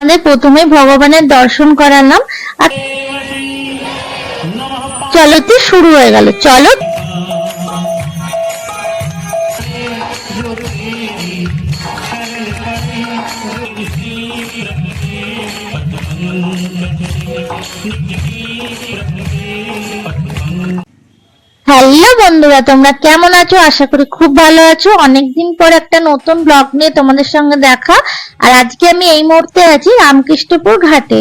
আমাদের প্রথমে ভগবানের দর্শন করালাম আর চলতি শুরু হয়ে গেল। চলো হ্যালো বন্ধুরা, তোমরা কেমন আছো? আশা করি খুব ভালো আছো। অনেকদিন পর একটা নতুন ব্লগ নিয়ে তোমাদের সঙ্গে দেখা। আর আজকে আমি এই মুহূর্তে আছি রামকৃষ্ণপুর ঘাটে।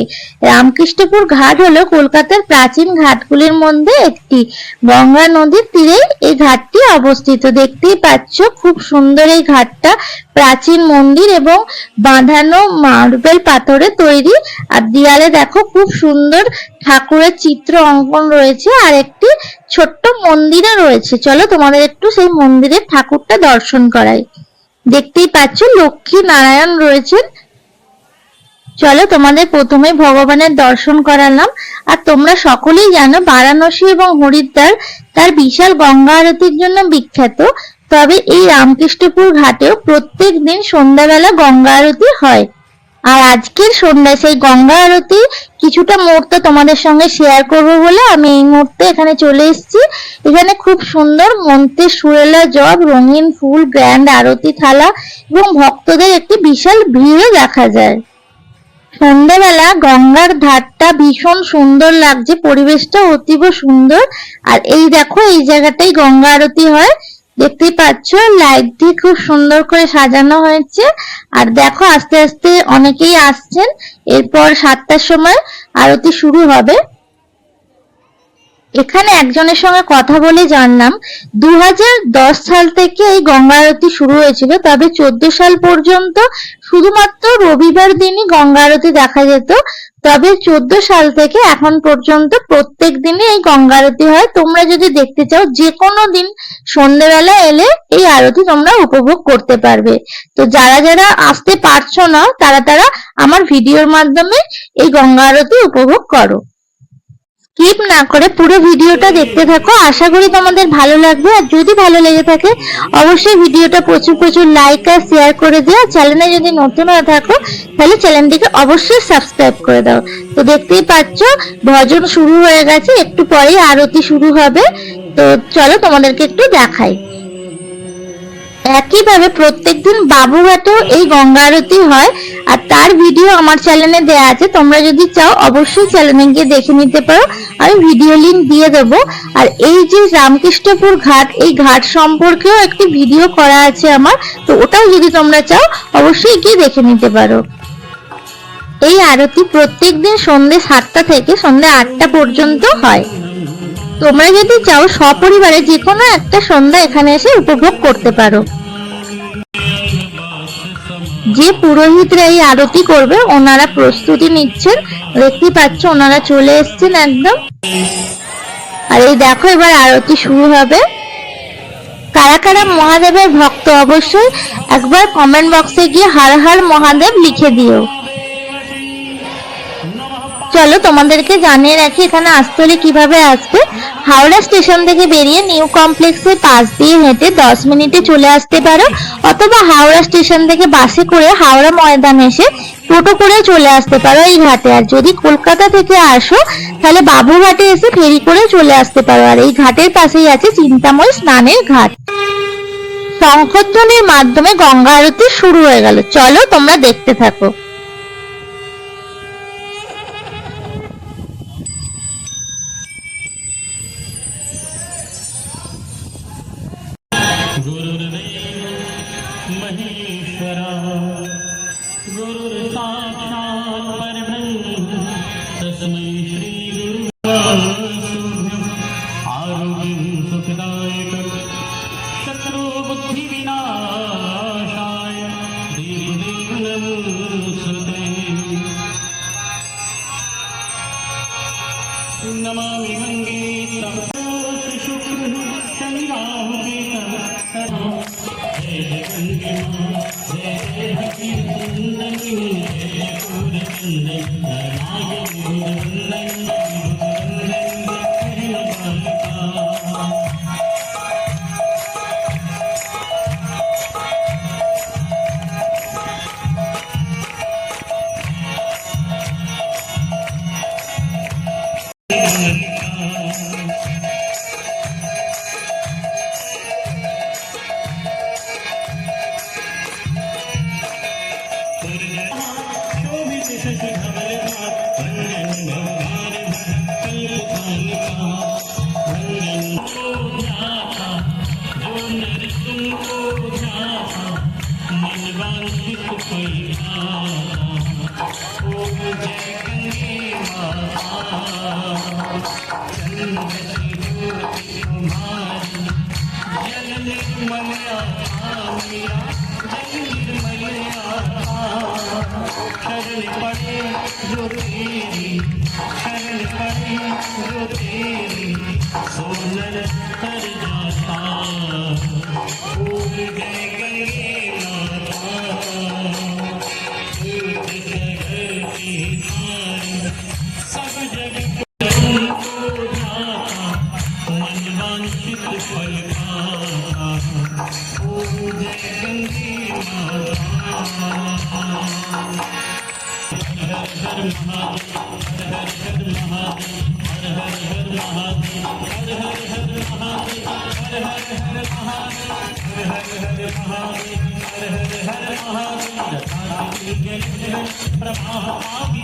রামকৃষ্ণপুর ঘাট হলো কলকাতার প্রাচীন ঘাটগুলির মধ্যে একটি। গঙ্গা নদীর তীরে এই ঘাটটি অবস্থিত। দেখতেই পাচ্ছ, খুব সুন্দর এই ঘাটটা। প্রাচীন মন্দির এবং বাঁধানো মার্বেল পাথরে তৈরি। আর দেয়ালে দেখো, খুব সুন্দর ঠাকুরের চিত্র অঙ্কন রয়েছে আর একটি ছোট্ট মন্দিরও রয়েছে। চলো তোমাদের একটু সেই মন্দিরের ঠাকুরটা দর্শন করাই। দেখতেই পাচ্ছ লক্ষ্মী নারায়ণ রয়েছেন। চলো তোমাদের প্রথমে ভগবানের দর্শন করালাম। আর তোমরা সকলেই জানো বারাণসী এবং হরিদ্বার তার বিশাল গঙ্গা আরতির জন্য বিখ্যাত। তবে এই রামকৃষ্ণপুর ঘাটেও প্রত্যেক দিন সন্ধ্যাবেলা গঙ্গা আরতি হয়। আর আজকের সন্ধ্যায় সেই গঙ্গা আরতি কিছুটা মুহূর্ত তোমাদের সঙ্গে শেয়ার করব বলে আমি এই মুহূর্তে এখানে চলে এসেছি। এখানে খুব সুন্দর মন্ত্রে সুরেলা জব রঙিন ফুল গ্র্যান্ড আরতি থালা এবং ভক্তদের একটি বিশাল ভিড়ও দেখা যায়। সন্ধ্যাবেলা গঙ্গার ধারটা ভীষণ সুন্দর লাগছে পরিবেশটা অতীব সুন্দর। আর এই দেখো, এই জায়গাটাই গঙ্গা আরতি হয়। দেখতেই পাচ্ছ লাইট দিয়ে খুব সুন্দর করে সাজানো হয়েছে। আর দেখো, আস্তে আস্তে অনেকেই আসছেন। এরপর সাতটার সময় আরতি শুরু হবে। এখানে একজনের সঙ্গে কথা বলে জানলাম দু হাজার দশ সাল থেকে এই গঙ্গা আরতি শুরু হয়েছিল। তবে চোদ্দ সাল পর্যন্ত শুধুমাত্র রবিবার দিনই গঙ্গা আরতি দেখা যেত। তবে চোদ্দ সাল থেকে এখন পর্যন্ত প্রত্যেক দিনই এই গঙ্গা আরতি হয়। তোমরা যদি দেখতে চাও, যে কোনো দিন সন্ধ্যেবেলা এলে এই আরতি তোমরা উপভোগ করতে পারবে। তো যারা যারা আসতে পারছ না, তারা তারা আমার ভিডিওর মাধ্যমে এই গঙ্গা আরতি উপভোগ করো। স্কিপ না করে পুরো ভিডিওটা দেখতে থাকো। আশা করি তোমাদের ভালো লাগবে। আর যদি ভালো লেগে থাকে অবশ্যই ভিডিওটা প্রচুর প্রচুর লাইক আর শেয়ার করে দিও। চ্যানেলে যদি নতুন হয়ে থাকো তাহলে চ্যানেলটিকে অবশ্যই সাবস্ক্রাইব করে দাও। তো দেখতেই পাচ্ছ ভজন শুরু হয়ে গেছে। একটু পরেই আরতি শুরু হবে। তো চলো তোমাদেরকে একটু দেখাই। একইভাবে প্রত্যেকদিন বাবুঘাটেও এই গঙ্গা আরতি হয়, আর তার ভিডিও আমার চ্যানেলে দেয়া আছে। তোমরা যদি চাও, অবশ্যই চ্যানেলে গিয়ে দেখে নিতে পারো। আমি ভিডিও লিংক দিয়ে দেবো। আর এই যে রামকৃষ্ণপুর ঘাট, এই ঘাট সম্পর্কেও একটি ভিডিও করা আছে আমার। তো ওটাও যদি তোমরা চাও, অবশ্যই গিয়ে দেখে নিতে পারো। এই আরতি প্রত্যেক দিন সন্ধ্যে সাতটা থেকে সন্ধ্যে আটটা পর্যন্ত হয়। তোমরা যদি চাও সপরিবারে যে কোনো একটা সন্ধ্যা এখানে এসে উপভোগ করতে পারো। যে পুরোহিতরা এই আরতি করবে, ওনারা প্রস্তুতি নিচ্ছেন। দেখতে পাচ্ছ, ওনারা চলে এসছেন একদম। আর এই দেখো, এবার আরতি শুরু হবে। কারা কারা মহাদেবের ভক্ত, অবশ্যই একবার কমেন্ট বক্সে গিয়ে হার হার মহাদেব লিখে দিও। চলো তোমাদেরকে জানিয়ে রাখি, এখানে আসতে হলে কীভাবে আসবে। হাওড়া স্টেশন থেকে বেরিয়ে নিউ কমপ্লেক্সের পাশ দিয়ে হেঁটে দশ মিনিটে চলে আসতে পারো, অথবা হাওড়া স্টেশন থেকে বাসে করে হাওড়া ময়দান এসে টোটো করে চলে আসতে পারো এই ঘাটে। আর যদি কলকাতা থেকে আসো, তাহলে বাবুঘাটে এসে ফেরি করে চলে আসতে পারো। আর এই ঘাটের পাশেই আছে চিন্তাময় স্নানের ঘাট। শঙ্খধ্বনির মাধ্যমে গঙ্গা আরতি শুরু হয়ে গেল। চলো তোমরা দেখতে থাকো। गुरुर्साक्षात् परब्रह्म तस्मै 你能不能？जो तेरी हरल परे जो तेरी सोनर कर जाता भूल गए गए सब जगह मन वांछित फल का ओ जय गंगे माता பிரபாகி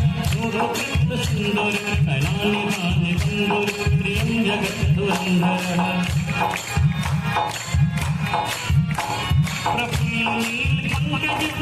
सुंदर अनाने बाने बंधु प्रियम जगत धुरंधर प्रफुल्ल नील पंकज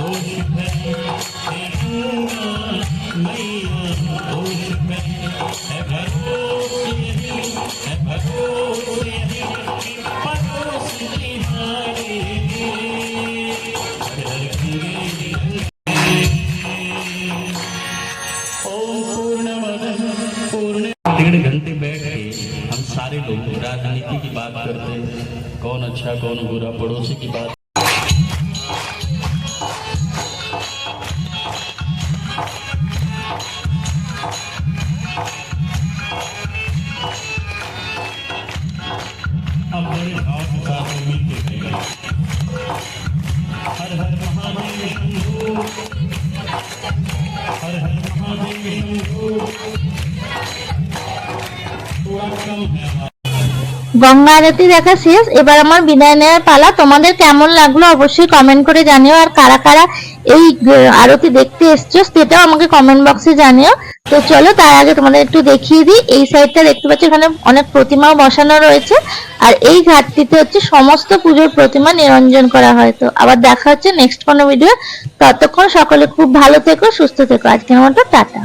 Oh, अच्छा कौन बुरा पड़ोसी की बात গঙ্গা আরতি দেখা শেষ। এবার আমার বিদায় নেওয়ার পালা। তোমাদের কেমন লাগল অবশ্যই কমেন্ট করে জানিও। আর কারা কারা এই আরতি দেখতে এসছো সেটাও আমাকে কমেন্ট বক্সে জানিও। তো চলো, তার আগে তোমাদের একটু দেখিয়ে দিই। এই সাইডটা দেখতে পাচ্ছ, এখানে অনেক প্রতিমাও বসানো রয়েছে। আর এই ঘাটটিতে হচ্ছে সমস্ত পুজোর প্রতিমা নিরঞ্জন করা হয়। তো আবার দেখা হচ্ছে নেক্সট কোনো ভিডিও ততক্ষণ সকলে খুব ভালো থেকো, সুস্থ থেকো। আজকের মতো টাটা।